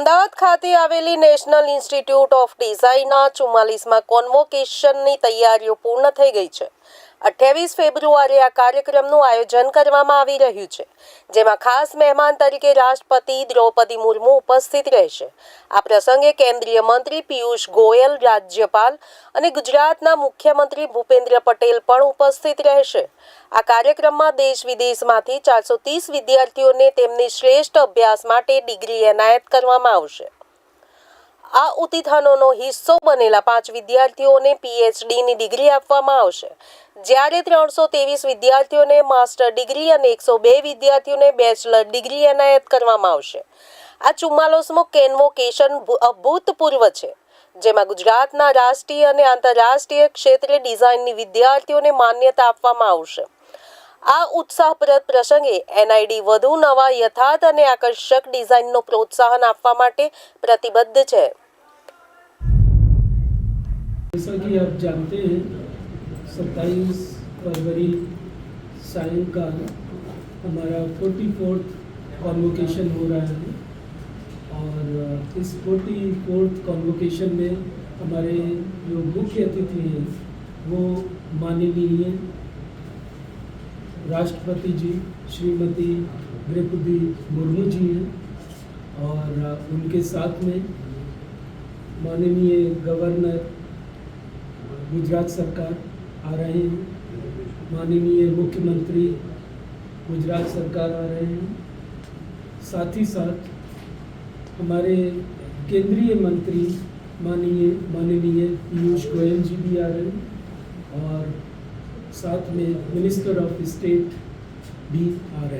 અમદાવાદ ખાતે આવેલી national institute of ડિઝાઇનના ચુમ્માલીસમાં કોન્વોકેશનની તૈયારીઓ પૂર્ણ થઈ ગઈ છે. અઠ્યાવીસ ફેબ્રુઆરીએ આ કાર્યક્રમનું આયોજન કરવામાં આવી રહ્યું છે, જેમાં ખાસ મહેમાન તરીકે રાષ્ટ્રપતિ દ્રૌપદી મુર્મુ ઉપસ્થિત રહેશે. આ પ્રસંગે કેન્દ્રીય મંત્રી પિયુષ ગોયલ, રાજ્યપાલ અને ગુજરાતના મુખ્યમંત્રી ભૂપેન્દ્ર પટેલ પણ ઉપસ્થિત રહેશે. આ કાર્યક્રમમાં દેશ વિદેશમાંથી ચારસો ત્રીસ વિદ્યાર્થીઓને તેમની શ્રેષ્ઠ અભ્યાસ માટે ડિગ્રી એનાયત કરવામાં આવશે. આ ઉતિથાનોનો હિસ્સો બનેલા પાંચ વિદ્યાર્થીઓને પીએચડીની ડિગ્રી આપવામાં આવશે. જ્યારે ત્રણસો ત્રેવીસ વિદ્યાર્થીઓને માસ્ટર ડિગ્રી અને એકસો બે વિદ્યાર્થીઓને બેચલર ડિગ્રી એનાયત કરવામાં આવશે. આ ચુમ્માલોસમો કેન્વોકેશન અભૂતપૂર્વ છે, જેમાં ગુજરાતના રાષ્ટ્રીય અને આંતરરાષ્ટ્રીય ક્ષેત્રે ડિઝાઇનની વિદ્યાર્થીઓને માન્યતા આપવામાં આવશે. આ ઉત્સાહપ્રદ પ્રસંગે એનઆઈડી વધુ નવા યથાર્થ અને આકર્ષક ડિઝાઇનનો પ્રોત્સાહન આપવા માટે પ્રતિબદ્ધ છે जैसा कि आप जानते हैं सत्ताईस फरवरी सायंकाल हमारा फोर्टी फोर्थ कॉन्वोकेशन हो रहा है और अ, इस फोर्टी फोर्थ कॉन्वोकेशन में हमारे जो मुख्य अतिथि हैं वो माननीय राष्ट्रपति जी, श्रीमती द्रौपदी मुर्मू जी हैं और उनके साथ में माननीय गवर्नर गुजरात सरकार आ रहे हैं। माननीय मुख्यमंत्री गुजरात सरकार आ रहे हैं। साथ ही साथ हमारे केंद्रीय मंत्री माननीय माननीय पीयूष गोयल जी भी आ रहे हैं और साथ में मिनिस्टर ऑफ स्टेट भी आ रहे हैं